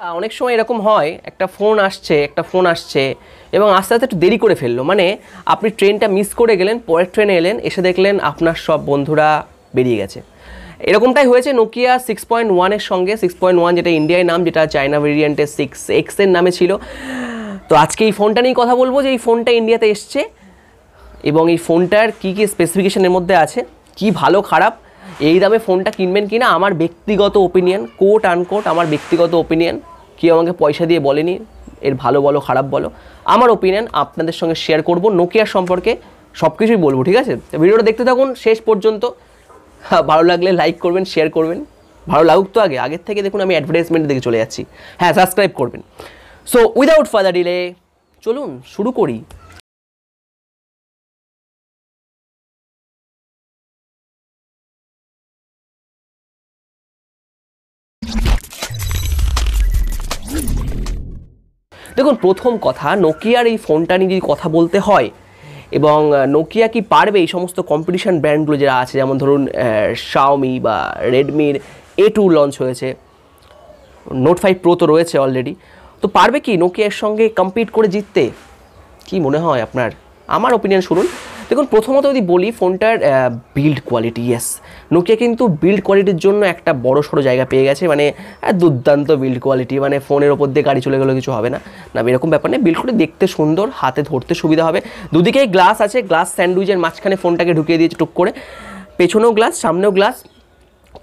অনেক সময় এরকম হয়, একটা ফোন আসছে, একটা ফোন আসছে, এবং আস্তে আস্তে একটু দেরি করে ফেলল। মানে আপনি ট্রেনটা মিস করে গেলেন, পরের ট্রেনে এলেন, এসে দেখলেন আপনার সব বন্ধুরা বেরিয়ে গেছে। এরকমটাই হয়েছে নোকিয়া সিক্স পয়েন্ট ওয়ানের সঙ্গে সিক্স পয়েন্ট ওয়ান যেটা ইন্ডিয়ায় নাম, যেটা চায়না ভেরিয়েন্টের সিক্স এক্সের নামে ছিল। তো আজকে এই ফোনটা নিয়ে কথা বলব যে এই ফোনটা ইন্ডিয়াতে এসছে, এবং এই ফোনটার কী কী স্পেসিফিকেশনের মধ্যে আছে, কি ভালো, খারাপ, এই দামে ফোনটা কিনবেন কি না আমার ব্যক্তিগত ওপিনিয়ন কোট আনকোট আমার ব্যক্তিগত ওপিনিয়ন কেউ আমাকে পয়সা দিয়ে বলেনি এর ভালো বলো খারাপ বলো। আমার ওপিনিয়ন আপনাদের সঙ্গে শেয়ার করব নোকিয়া সম্পর্কে সব কিছুই বলব ঠিক আছে? ভিডিওটা দেখতে থাকুন শেষ পর্যন্ত। হ্যাঁ, ভালো লাগলে লাইক করবেন শেয়ার করবেন। ভালো লাগুক তো আগে। আগের থেকে দেখুন আমি অ্যাডভার্টাইজমেন্ট দিকে চলে যাচ্ছি। হ্যাঁ সাবস্ক্রাইব করবেন। সো উইদাউট ফাদার ডিলে চলুন শুরু করি। দেখুন, প্রথম কথা, নোকিয়ার এই ফোনটা নিয়ে যদি কথা বলতে হয়, এবং নোকিয়া কি পারবে এই সমস্ত কম্পিটিশান ব্র্যান্ডগুলো যারা আছে? যেমন ধরুন শাওমি বা রেডমির এ টু লঞ্চ হয়েছে। নোট ফাইভ প্রো তো রয়েছে অলরেডি তো পারবে কি নোকিয়ার সঙ্গে কম্পিট করে জিততে? কি মনে হয় আপনার? আমার ওপিনিয়ন শুনুন। দেখুন, প্রথমত যদি বলি ফোনটার বিল্ড কোয়ালিটি ইয়েস নোকিয়া কিন্তু বিল্ড কোয়ালিটির জন্য একটা বড় সড়ো জায়গা পেয়ে গেছে মানে দুর্দান্ত বিল্ড কোয়ালিটি মানে ফোনের ওপর দিয়ে গাড়ি চলে গেলেও কিছু হবে না। না, এরকম ব্যাপার নেই বিল্ড করে দেখতে সুন্দর, হাতে ধরতে সুবিধা হবে। দুদিকেই গ্লাস আছে গ্লাস স্যান্ডউইচের মাঝখানে ফোনটাকে ঢুকিয়ে দিয়েছে টুক করে। পেছনেও গ্লাস সামনেও গ্লাস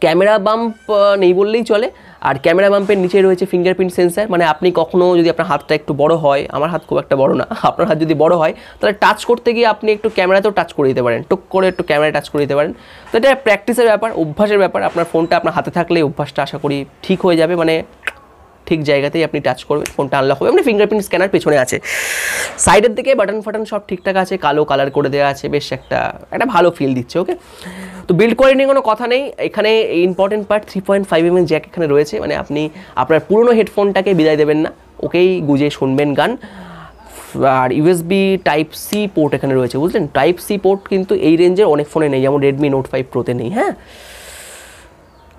ক্যামেরা বাম্প নেই বললেই চলে। আর ক্যামেরা বাম্পের নিচে রয়েছে ফিঙ্গারপ্রিন্ট সেন্সার মানে আপনি কখনও যদি আপনার হাতটা একটু বড় হয়, আমার হাত খুব একটা বড় না, আপনার হাত যদি বড় হয়, তাহলে টাচ করতে গিয়ে আপনি একটু ক্যামেরাতেও টাচ করে দিতে পারেন, টুক করে একটু ক্যামেরা টাচ করে দিতে পারেন। তো এটা প্র্যাকটিসের ব্যাপার, অভ্যাসের ব্যাপার, আপনার ফোনটা আপনার হাতে থাকলে অভ্যাসটা আশা করি ঠিক হয়ে যাবে মানে ঠিক জায়গাতেই আপনি টাচ করবেন ফোনটা আনলক হবে। মানে ফিঙ্গারপ্রিন্ট স্ক্যানার পেছনে আছে। সাইডের দিকে বাটন ফাটন সব ঠিকঠাক আছে, কালো কালার করে দেওয়া আছে, বেশ একটা একটা ভালো ফিল দিচ্ছে ওকে তো বিল্ড কোয়ালিটি নিয়ে কোনো কথা নেই। এখানে important part three point five M jack এখানে রয়েছে। মানে আপনি আপনার পুরনো হেডফোনটাকে বিদায় দেবেন না। ওকেই গুজে শুনবেন গান। আর ইউএসবি টাইপ সি পোর্ট এখানে রয়েছে, বুঝলেন? টাইপ সি পোর্ট কিন্তু এই রেঞ্জের অনেক ফোনে নেই, যেমন রেডমি নোট ফাইভ প্রোতে নেই হ্যাঁ?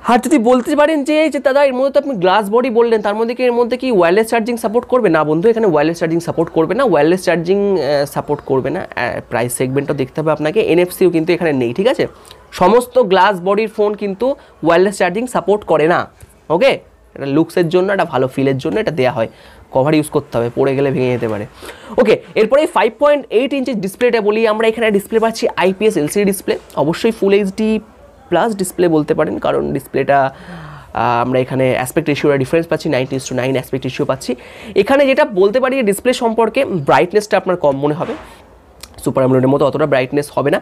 আর যদি বলতে পারেন যে এই যে দাদা, এর মধ্যে তো আপনি গ্লাস বডি বললেন, তার মধ্যে কি এর মধ্যে কি ওয়্যারলেস চার্জিং সাপোর্ট করবে? না বন্ধু, এখানে ওয়্যারলেস চার্জিং সাপোর্ট করবে না। ওয়্যারলেস চার্জিং সাপোর্ট করবে না। প্রাইস সেগমেন্টও দেখতে হবে আপনাকে। এনএফসিও কিন্তু এখানে নেই, ঠিক আছে? সমস্ত গ্লাস বডির ফোন কিন্তু ওয়্যারলেস চার্জিং সাপোর্ট করে না। ওকে এটা লুকসের জন্য একটা ভালো ফিলের জন্য এটা দেওয়া হয়। কভার ইউজ করতে হবে, পড়ে গেলে ভেঙে যেতে পারে। ওকে এরপরে ফাইভ পয়েন্ট এইট ইঞ্চের ডিসপ্লেটা বলি, আমরা এখানে ডিসপ্লে পাচ্ছি আইপিএস এলসিডি ডিসপ্লে অবশ্যই ফুল এইচডি প্লাস ডিসপ্লে বলতে পারেন, কারণ ডিসপ্লেটা আমরা এখানে অ্যাসপেক্ট রেশিওর ডিফারেন্স পাচ্ছি ninety is to nine aspect ratio পাচ্ছি। এখানে যেটা বলতে পারি ডিসপ্লে সম্পর্কে ব্রাইটনেসটা আপনার কম মনে হবে। সুপার অ্যামোলেডের মতো অতটা ব্রাইটনেস হবে না।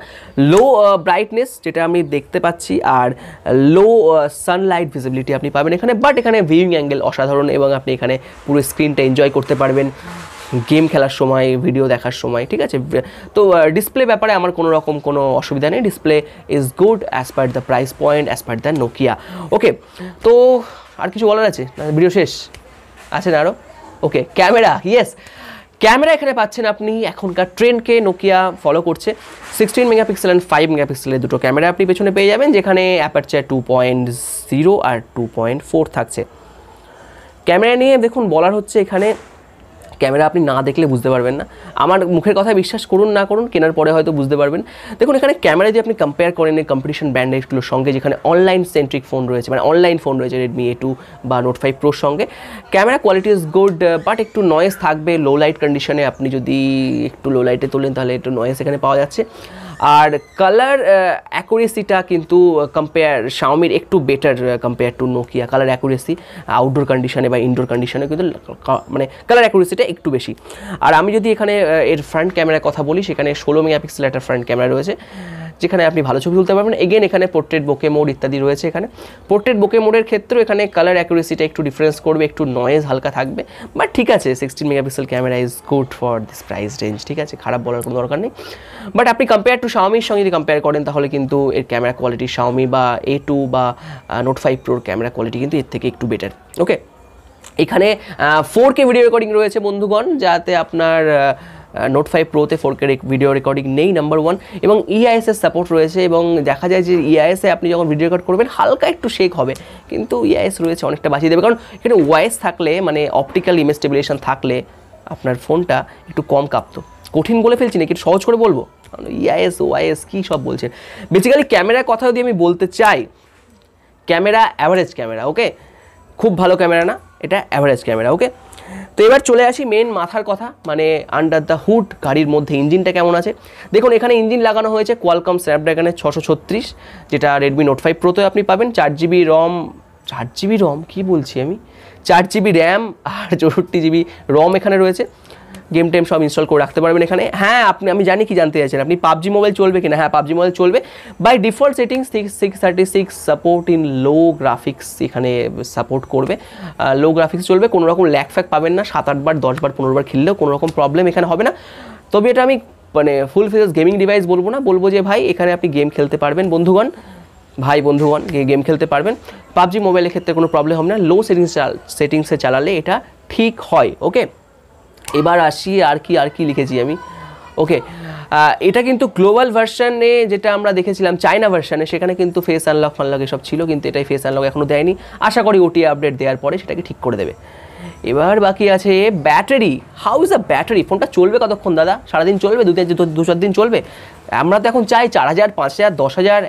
লো ব্রাইটনেস যেটা আমি দেখতে পাচ্ছি, আর লো সানলাইট ভিজিবিলিটি আপনি পাবেন এখানে বাট এখানে ভিউইং অ্যাঙ্গেল অসাধারণ এবং আপনি এখানে পুরো স্ক্রিনটা এনজয় করতে পারবেন। গেম খেলার সময় ভিডিও দেখার সময়, ঠিক আছে? তো ডিসপ্লে ব্যাপারে আমার কোনো রকম কোনো অসুবিধা নেই। Display is good as per the price point as per the Nokia okay তো, আর কিছু বলার আছে? না ভিডিও শেষ? আছে না আরও ওকে ক্যামেরা ইয়েস ক্যামেরা এখানে পাচ্ছেন আপনি, এখনকার ট্রেন্ডকে নোকিয়া ফলো করছে। সিক্সটিন মেগাপিক্সেল অ্যান্ড ফাইভ মেগাপিক্সেলের দুটো ক্যামেরা আপনি পেছনে পেয়ে যাবেন, যেখানে অ্যাপারচার টু পয়েন্ট জিরো আর টু পয়েন্ট ফোর থাকছে। ক্যামেরা নিয়ে দেখুন, বলার হচ্ছে এখানে ক্যামেরা আপনি না দেখলে বুঝতে পারবেন না। আমার মুখের কথা বিশ্বাস করুন না করুন, কেনার পরে হয়তো বুঝতে পারবেন। দেখুন, এখানে ক্যামেরা যদি আপনি কম্পেয়ার করেন, এই কম্পিটিশন ব্র্যান্ডেজগুলোর সঙ্গে, যেখানে অনলাইন সেন্ট্রিক ফোন রয়েছে মানে অনলাইন ফোন রয়েছে রেডমি এ টু বা নোট ফাইভ প্রোর সঙ্গে, camera quality is good but একটু নয়েজ থাকবে লো লাইট কন্ডিশনে আপনি যদি একটু লো লাইটে তোলেন, তাহলে একটু নয়েজ এখানে পাওয়া যাচ্ছে। আর কালার অ্যাকুরেসিটা কিন্তু কম্পেয়ার শাওমির একটু better compare to Nokia colour accuracy outdoor কন্ডিশনে বা ইনডোর কন্ডিশনে কিন্তু মানে কালার অ্যাকুরেসিটা একটু বেশি। আর আমি যদি এখানে এর ফ্রন্ট ক্যামেরার কথা বলি, সেখানে ষোলো মেগাপিক্সেল একটা ফ্রন্ট ক্যামেরা রয়েছে। যেখানে আপনি ভালো ছবি তুলতে পারবেন। এগেন এখানে পোর্ট্রেট বোকে মোড ইত্যাদি রয়েছে এখানে। পোর্ট্রেট বোকে মোডের ক্ষেত্রেও এখানে কালার অ্যাকুরেসিটা একটু ডিফারেন্স করবে, একটু নয়েজ হালকা থাকবে। বাট ঠিক আছে sixteen megapixel camera is good for this price range ঠিক আছে? খারাপ বলার কোনো দরকার নেই। বাট আপনি কম্পেয়ার টু শাওমির সঙ্গে যদি কম্পেয়ার করেন, তাহলে কিন্তু এর ক্যামেরা কোয়ালিটি শাওমি বা এ টু বা নোট ফাইভ প্রোর ক্যামেরা কোয়ালিটি কিন্তু এর থেকে একটু বেটার ওকে এখানে ফোর কে ভিডিও রেকর্ডিং রয়েছে বন্ধুগণ, যাতে আপনার নোট ফাইভ প্রোতে ফোর কে ভিডিও রেকর্ডিং নেই নাম্বার ওয়ান এবং E ইআইএসের সাপোর্ট রয়েছে এবং দেখা যায় যে E ইআইএসে আপনি যখন ভিডিও রেকর্ড করবেন, হালকা একটু শেক হবে, কিন্তু ইআইএস রয়েছে অনেকটা বাঁচিয়ে দেবে। কারণ এখানে ওয়াইস থাকলে মানে অপটিক্যাল ইমেজ স্টেবিলাইজেশন থাকলে, আপনার ফোনটা একটু কম কাঁপতো। কঠিন বলে ফেলছি নাকি? একটু সহজ করে বলব? ইআইএস ওয়াইএস কী সব বলছেন বেসিক্যালি ক্যামেরার কথা যদি আমি বলতে চাই ক্যামেরা অ্যাভারেজ ক্যামেরা ওকে খুব ভালো ক্যামেরা না, এটা অ্যাভারেজ ক্যামেরা ওকে তো এবার চলে আসি মেন মাথার কথা মানে আন্ডার দ্য হুড গাড়ির মধ্যে, ইঞ্জিনটা কেমন আছে? দেখুন, এখানে ইঞ্জিন লাগানো হয়েছে কোয়ালকম স্ন্যাপড্রাগনের ছশো ছত্রিশ, যেটা রেডমি নোট ফাইভ প্রোতে আপনি পাবেন। চার জিবি রম চার জিবি রম কী বলছি আমি? চার জিবি র্যাম আর চৌষট্টি জিবি রম এখানে রয়েছে। গেম টেম সব ইনস্টল করে রাখতে পারবেন এখানে। হ্যাঁ আপনি, আমি জানি কি জানতে চাইছেন। আপনি পাবজি মোবাইল চলবে কিনা? হ্যাঁ পাবজি মোবাইল চলবে। By default settings six thirty six support in low graphics এখানে সাপোর্ট করবে। লো গ্রাফিক্স চলবে, কোনো রকম ল্যাক ফ্যাক পাবেন না। সাত আটবার দশবার পনেরোবার খেললেও কোনো রকম প্রবলেম এখানে হবে না। তবে এটা আমি মানে ফুল ফিচার্স গেমিং ডিভাইস বলব না। বলব যে, ভাই, এখানে আপনি গেম খেলতে পারবেন, বন্ধুগণ। ভাই, বন্ধুগণ গেম খেলতে পারবেন। পাবজি মোবাইলের ক্ষেত্রে কোনো প্রবলেম হবে না। লো সেটিংস সেটিংসে চালালে এটা ঠিক হয় ওকে এবার আসি আর কি আর কি লিখেছি আমি। ওকে এটা কিন্তু গ্লোবাল ভার্সানে যেটা আমরা দেখেছিলাম চায়না ভার্সানে সেখানে কিন্তু ফেস আনলক ফানলক এসব ছিল, কিন্তু এটাই ফেস আনলক এখনও দেয়নি। আশা করি ওটি আপডেট দেওয়ার পরে সেটাকে ঠিক করে দেবে। এবার বাকি আছে battery how is a battery ফোনটা চলবে কতক্ষণ, দাদা? সারাদিন চলবে? দু দু চার দিন চলবে? আমরা তো এখন চাই চার হাজার, পাঁচ হাজার, দশ হাজার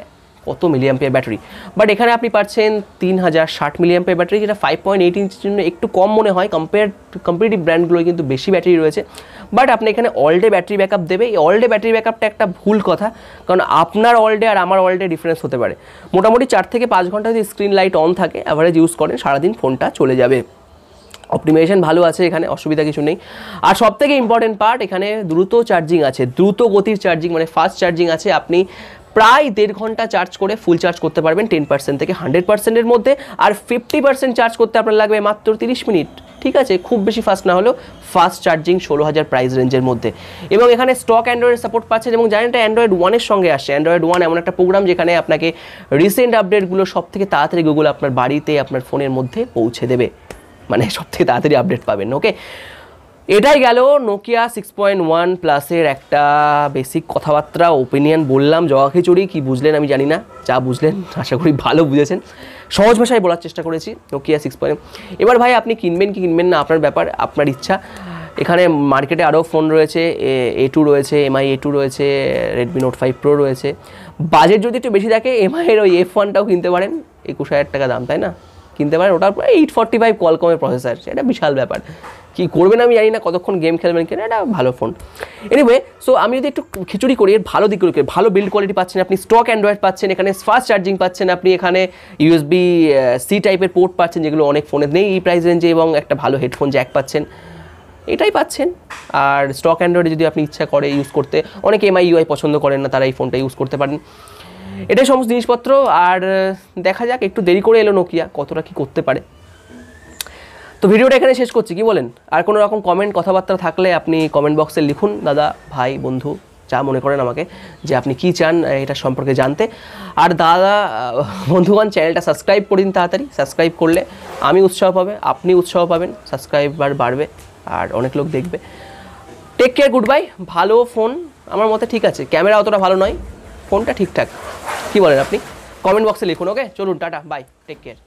কত মিলিয়াম্পিয়ার ব্যাটারি বাট এখানে আপনি পাচ্ছেন তিন হাজার ষাট মিলিয়াম্পিয়ার ব্যাটারি যেটা ফাইভ পয়েন্ট এইট ইঞ্চের জন্য একটু কম মনে হয়। কম্পেয়ার কম্পিটিভ ব্র্যান্ডগুলোয় কিন্তু বেশি ব্যাটারি রয়েছে। বাট আপনি এখানে অল ডে ব্যাটারি ব্যাকআপ দেবে। এই অল ডে ব্যাটারি ব্যাকআপটা একটা ভুল কথা, কারণ আপনার অল ডে আর আমার অল ডে ডিফারেন্স হতে পারে। মোটামুটি চার থেকে পাঁচ ঘণ্টা যদি স্ক্রিন লাইট অন থাকে অ্যাভারেজ ইউজ করেন, সারাদিন ফোনটা চলে যাবে। অপটিমাইজেশন ভালো আছে এখানে, অসুবিধা কিছু নেই। আর সব থেকে ইম্পর্টেন্ট পার্ট এখানে দ্রুত চার্জিং আছে। দ্রুত গতির চার্জিং মানে ফাস্ট চার্জিং আছে। আপনি প্রায় দেড় ঘণ্টা চার্জ করে ফুল চার্জ করতে পারবেন টেন পার্সেন্ট থেকে হান্ড্রেড পার্সেন্টের মধ্যে, আর ফিফটি পার্সেন্ট চার্জ করতে আপনার লাগবে মাত্র তিরিশ মিনিট। ঠিক আছে? খুব বেশি ফাস্ট না হলেও ফাস্ট চার্জিং ষোলো হাজার প্রাইস রেঞ্জের মধ্যে। এবং এখানে স্টক অ্যান্ড্রয়েড সাপোর্ট পাচ্ছেন এবং জানেন এটা অ্যান্ড্রয়েড ওয়ানের সঙ্গে আসে। অ্যান্ড্রয়েড ওয়ান এমন একটা প্রোগ্রাম যেখানে আপনাকে রিসেন্ট আপডেটগুলো সব থেকে তাড়াতাড়ি গুগল আপনার বাড়িতে, আপনার ফোনের মধ্যে পৌঁছে দেবে। মানে সব থেকে তাড়াতাড়ি আপডেট পাবেন ওকে এটাই গেল নোকিয়া সিক্স পয়েন্ট ওয়ান প্লাসের একটা বেসিক কথাবার্তা ওপিনিয়ন বললাম জগা খিচুড়ি, কী বুঝলেন আমি জানি না, যা বুঝলেন, আশা করি ভালো বুঝেছেন। সহজ ভাষায় বলার চেষ্টা করেছি নোকিয়া সিক্স পয়েন্ট এবার ভাই, আপনি কিনবেন কি কিনবেন না, আপনার ব্যাপার, আপনার ইচ্ছা। এখানে মার্কেটে আরও ফোন রয়েছে, এ টু রয়েছে এমআই এ টু রয়েছে রেডমি নোট ফাইভ প্রো রয়েছে। বাজেট যদি একটু বেশি থাকে এমআইয়ের ওই এফ ওয়ানটাও কিনতে পারেন, একুশ হাজার টাকা দাম, তাই না? কিনতে পারেন, ওটার এইট ফর্টি ফাইভ কলকমের প্রসেসর সেটা বিশাল ব্যাপার। কি করবেন আমি জানি না, কতক্ষণ গেম খেলবেন কিনা, এটা ভালো ফোন এনিওয়ে সো আমি যদি একটু খিচুড়ি করি, এর ভালো দিকগুলো কি? ভালো বিল্ড কোয়ালিটি পাচ্ছেন আপনি স্টক অ্যান্ড্রয়েড পাচ্ছেন, এখানে ফাস্ট চার্জিং পাচ্ছেন আপনি, এখানে ইউএসবি সি টাইপের পোর্ট পাচ্ছেন, যেগুলো অনেক ফোনে নেই, এই প্রাইস রেঞ্জে এবং একটা ভালো হেডফোন জ্যাক পাচ্ছেন। এটাই পাচ্ছেন। আর স্টক অ্যান্ড্রয়েডে যদি আপনি ইচ্ছা করে ইউজ করতে, অনেকে এমআই ইউআই পছন্দ করেন না, তারা এই ফোনটা ইউজ করতে পারেন। এটাই সমস্ত জিনিসপত্র। আর, দেখা যাক, একটু দেরি করে এলো নোকিয়া কতটা কি করতে পারে। তো ভিডিওটা এখানে শেষ করছি, কি বলেন? আর কোনো রকম কমেন্ট কথাবার্তা থাকলে আপনি কমেন্ট বক্সে লিখুন, দাদা, ভাই, বন্ধু, যা মনে করেন আমাকে, যে আপনি কি চান এটা সম্পর্কে জানতে। আর দাদা বন্ধুগণ চ্যানেলটা সাবস্ক্রাইব করে দিন তাড়াতাড়ি সাবস্ক্রাইব করলে আমি উৎসাহ পাবে, আপনি উৎসাহ পাবেন সাবস্ক্রাইবার বাড়বে, আর অনেক লোক দেখবে। টেক কেয়ার গুড বাই ভালো ফোন আমার মতে ঠিক আছে ক্যামেরা অতটা ভালো নয় ফোনটা ঠিকঠাক, কি বলেন আপনি? কমেন্ট বক্সে লিখুন ওকে চলুন, টাটা বাই টেক কেয়ার